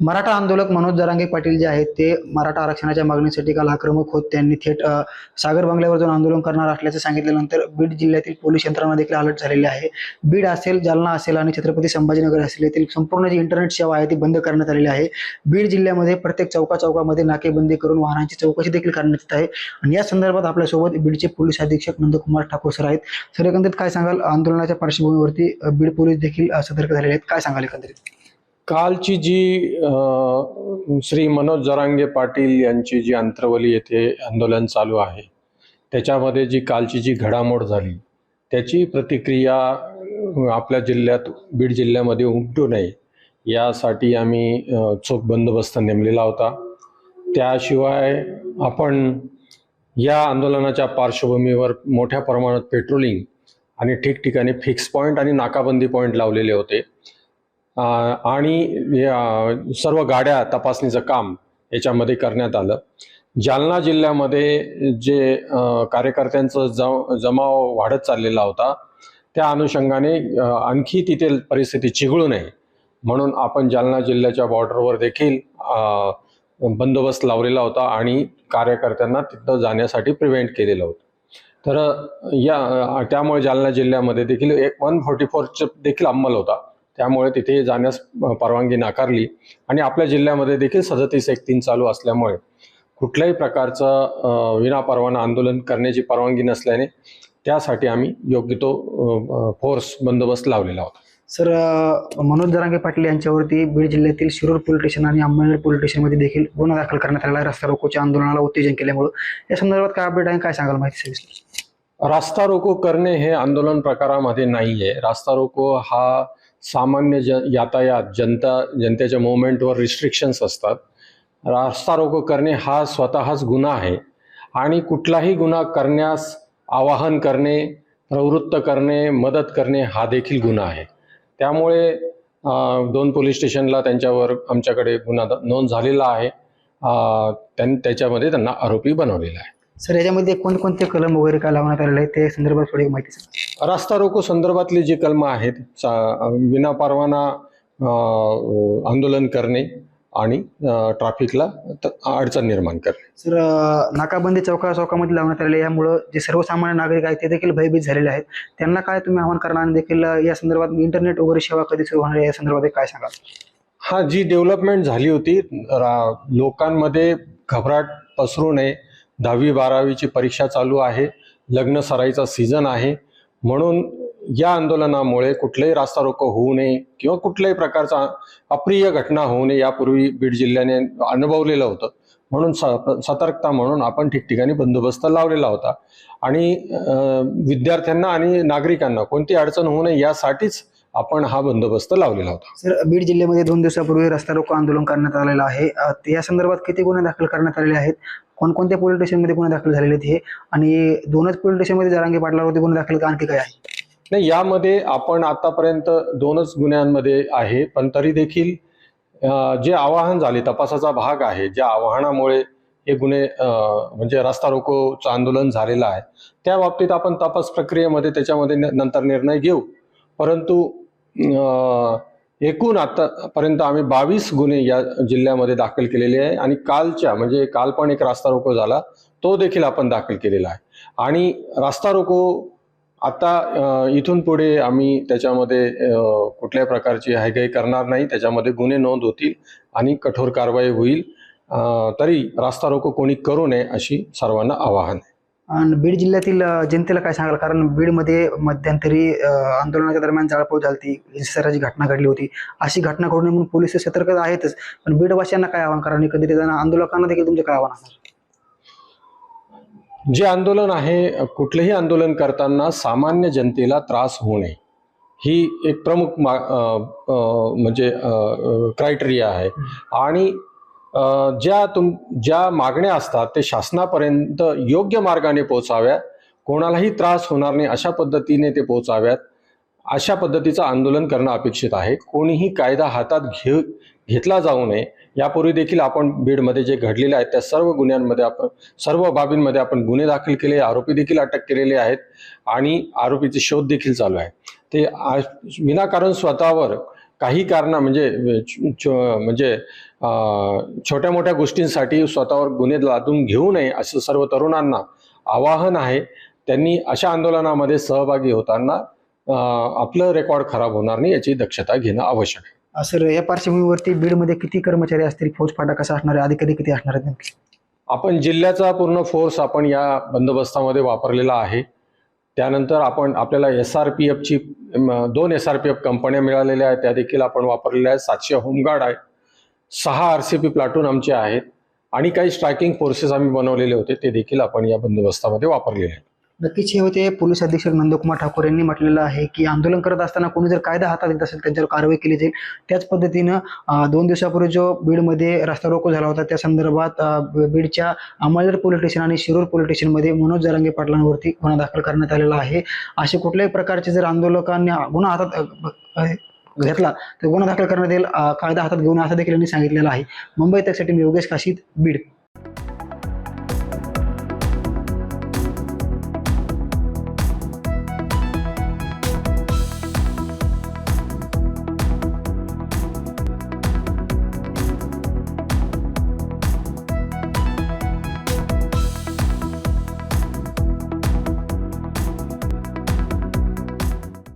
मराठा आंदोलक मनोज जरांगे पाटील जे आहेत ते मराठा आरक्षणाच्या मागणीसाठी काल आक्रमक होत. त्यांनी थेट सागर बंगल्यावर जाऊन आंदोलन करणार असल्याचं सांगितल्यानंतर बीड जिल्ह्यातील पोलीस यंत्रणा देखील अलर्ट झालेली आहे. बीड असेल जालना असेल आणि छत्रपती संभाजीनगर असेल येथील संपूर्ण जी इंटरनेट सेवा आहे ती बंद करण्यात आलेली आहे. बीड जिल्ह्यामध्ये प्रत्येक चौका चौकामध्ये नाकेबंदी करून वाहनांची चौकशी देखील करण्यात येत आहे. आणि या संदर्भात आपल्यासोबत बीडचे पोलीस अधीक्षक नंदकुमार ठाकूर सर आहेत. सर एकंदरीत काय सांगाल? आंदोलनाच्या पार्श्वभूमीवरती बीड पोलीस देखील सतर्क झालेले आहेत. काय सांगाल एकंदरीत? कालची जी श्री मनोज जरांगे पाटील यांची जी अंतरवली येथे आंदोलन चालू आहे त्याच्यामध्ये जी कालची जी घडामोड झाली त्याची प्रतिक्रिया आपल्या जिल्ह्यात बीड जिल्ह्यामध्ये उमटू नये यासाठी आम्ही चोख बंदोबस्त नेमलेला होता. त्याशिवाय आपण या आंदोलनाच्या पार्श्वभूमीवर मोठ्या प्रमाणात पेट्रोलिंग आणि ठिकठिकाणी फिक्स पॉईंट आणि नाकाबंदी पॉईंट लावलेले होते. आणि या सर्व गाड्या तपासणीचं काम याच्यामध्ये करण्यात आलं. जालना जिल्ह्यामध्ये जे कार्यकर्त्यांचं ज जमाव वाढत चाललेला होता त्या अनुषंगाने आणखी तिथे परिस्थिती चिघळू नये. म्हणून आपण जालना जिल्ह्याच्या बॉर्डरवर देखील बंदोबस्त लावलेला होता आणि कार्यकर्त्यांना तिथं जाण्यासाठी प्रिव्हेंट केलेलं होतं. तर या त्यामुळे जालना जिल्ह्यामध्ये देखील एक वन फोर्टी फोरचं देखील अंमल होता. त्यामुळे तिथे जाण्यास परवानगी नाकारली. आणि आपल्या जिल्ह्यामध्ये देखील सदतीस एक तीन चालू असल्यामुळे कुठल्याही प्रकारचं विनापरवाना आंदोलन करण्याची परवानगी नसल्याने त्यासाठी आम्ही योग्य तो फोर्स बंदोबस्त लावलेला होता. सर मनोज जरांगे पाटील यांच्यावरती बीड जिल्ह्यातील शिरूर पोलीस स्टेशन आणि अंमळनेर पोलीस स्टेशनमध्ये देखील गुन्हा दाखल करण्यात आहे. रस्ता रोकोच्या आंदोलनाला उत्तेजन केल्यामुळं. या संदर्भात काय अपडेट आहे काय सांगाल माहिती सविस्तर? रास्ता रोको करणे हे आंदोलन प्रकारामध्ये नाही आहे रास्ता रोको हा सामान्य ज यातायात जनता जनतेच्या मुवमेंटवर रिस्ट्रिक्शन्स असतात. रास्ता रोको करणे हा स्वतःच गुन्हा आहे. आणि कुठलाही गुन्हा करण्यास आवाहन करणे प्रवृत्त करणे मदत करणे हा देखील गुन्हा आहे. त्यामुळे दोन पोलीस स्टेशनला त्यांच्यावर आमच्याकडे गुन्हा नोंद झालेला आहे. त्यां त्याच्यामध्ये त्यांना आरोपी बनवलेला आहे. सर याच्यामध्ये कोणकोणते कलम वगैरे काय लावण्यात आलेले आहेत? त्या संदर्भात थोडी माहिती सांगा. रास्ता रोको संदर्भातली जी कलमं आहेत चा- विनापरवाना अ, आंदोलन करणे आणि अ, ट्रॅफिकला त- अडचण निर्माण करणे. सर अ, नाकाबंदी चौका चौकामध्ये लावण्यात आलेले यामुळं जे सर्वसामान्य नागरिक आहेत ते देखील भयभीत झालेले आहेत. त्यांना काय तुम्ही आव्हान करणार आणि देखील अ, या संदर्भात इंटरनेट वगैरे सेवा कधी सुरू होणार आहे? या संदर्भात काय सांगाल? हा जी डेव्हलपमेंट झाली होती रा- लोकांमध्ये घबराट पसरू नये दहावी बारावीची परीक्षा चालू आहे. लग्न सराईचा सीझन आहे. म्हणून या आंदोलनामुळे कुठलाही रास्ता रोको होऊ नये किंवा कुठल्याही प्रकारचा अप्रिय घटना होऊ नये यापूर्वी बीड जिल्ह्याने अनुभवलेलं होतं. म्हणून स- सतर्कता म्हणून आपण ठिकठिकाणी बंदोबस्त लावलेला होता. आणि विद्यार्थ्यांना आणि नागरिकांना कोणती अडचण होऊ नये यासाठीच आपण हा बंदोबस्त लावलेला होता. सर बीड जिल्ह्यामध्ये दोन दिवसापूर्वी रस्ता रोको आंदोलन करण्यात आलेलं आहे. अ, या संदर्भात किती गुन्हे दाखल करण्यात आलेले आहेत? कोणकोणत्या पोलीस स्टेशनमध्ये गुन्हे दाखल झालेले आहेत हे? आणि दोनच पोलीस स्टेशनमध्ये जरांगे पाटलावरती गुन्हे दाखल का आणखी काय आहे? नाही यामध्ये आपण आतापर्यंत दोनच गुन्ह्यांमध्ये आहे पण तरी देखील अं, जे आवाहन झाले तपासाचा भाग आहे ज्या आवाहनामुळे हे गुन्हे अं, म्हणजे रस्ता रोकोचं आंदोलन झालेलं आहे त्या बाबतीत आपण तपास प्रक्रियेमध्ये त्याच्यामध्ये न- नंतर निर्णय घेऊ. परंतु एकूण आतापर्यंत आम्ही बावीस गुन्हे या जिल्ह्यामध्ये दाखल केलेले आहे आणि कालच्या म्हणजे काल पण एक रास्ता रोको झाला तो देखील आपण दाखल केलेला आहे. आणि रास्ता रोको आता इथून पुढे आम्ही त्याच्यामध्ये कुठल्या कुठल्याही प्रकारची हायगाई करणार नाही त्याच्यामध्ये गुन्हे नोंद होतील आणि कठोर कारवाई होईल. तरी रास्ता रोको कोणी करू नये अशी सर्वांना आवाहन आहे. आणि बीड जिल्ह्यातील जनतेला काय सांगाल? कारण बीडमध्ये मध्यंतरी आंदोलनाच्या दरम्यान जाळपोळ झाली हिंसाचाराची घटना घडली होती. अशी घटना घडू नये म्हणून पोलीस सतर्क आहेतच पण बीडवासियांना काय आव्हान करा आणि कधी आंदोलकांना देखील तुमचे काय आव्हान असणार? जे आंदोलन आहे कुठलेही आंदोलन करताना सामान्य जनतेला त्रास होऊ नये. ही एक प्रमुख मा म्हणजे क्रायटेरिया आहे. आणि ज्या तुम ज्या मागण्या असतात ते शासनापर्यंत योग्य मार्गाने पोचाव्या कोणालाही त्रास होणार नाही अशा पद्धतीने ते पोचाव्यात अशा पद्धतीचं आंदोलन करणं अपेक्षित आहे. कोणीही कायदा हातात घे घेतला जाऊ नये. यापूर्वी देखील आपण बीडमध्ये जे घडलेले आहेत त्या सर्व गुन्ह्यांमध्ये आपण सर्व बाबींमध्ये आपण गुन्हे दाखल केले आरोपी देखील अटक केलेले आहेत आणि आरोपीचे शोध देखील चालू आहे. ते विनाकारण स्वतःवर काही कारणा म्हणजे म्हणजे छोट्या मोठ्या गोष्टींसाठी स्वतःवर गुन्हे लादून घेऊ नये असं सर्व तरुणांना आवाहन आहे. त्यांनी अशा आंदोलनामध्ये सहभागी होताना आपलं रेकॉर्ड खराब होणार नाही याची दक्षता घेणं आवश्यक आहे. सर या पार्श्वभूमीवरती बीडमध्ये किती कर्मचारी असतील? फौजफाटा कसा असणार आहे? अधिकारी किती असणार आहेत आपण जिल्ह्याचा पूर्ण फोर्स आपण या बंदोबस्तामध्ये वापरलेला आहे. त्यानंतर आपण आपल्याला एस आर पी एफची दोन एस आर पी एफ कंपन्या मिळालेल्या आहेत. त्या देखील आपण वापरलेल्या आहेत. सातशे होमगार्ड आहेत. सहा आर सी पी प्लाटून आमचे आहेत. आणि काही स्ट्रायकिंग फोर्सेस आम्ही बनवलेले होते. ते देखील आपण या बंदोबस्तामध्ये वापरलेले आहेत. नक्कीच हे होते पोलीस अधीक्षक नंदकुमार ठाकूर यांनी म्हटलेलं आहे की आंदोलन करत असताना कोणी जर कायदा हातात घेत असेल त्यांच्यावर कारवाई केली जाईल. त्याच पद्धतीनं दोन दिवसापूर्वी जो बीडमध्ये रस्ता रोको झाला होता त्या संदर्भात बीडच्या अमळनेर पोलीस स्टेशन आणि शिरूर पोलीस स्टेशनमध्ये मनोज जरांगे पाटलांवरती गुन्हा दाखल करण्यात आलेला आहे. असे कुठल्याही प्रकारचे जर आंदोलकांनी गुन्हा हातात घेतला तर गुन्हा दाखल करण्यात येईल. कायदा हातात घेऊन असं देखील यांनी सांगितलेलं आहे. मुंबई त्यासाठी मी योगेश काशीद बीड.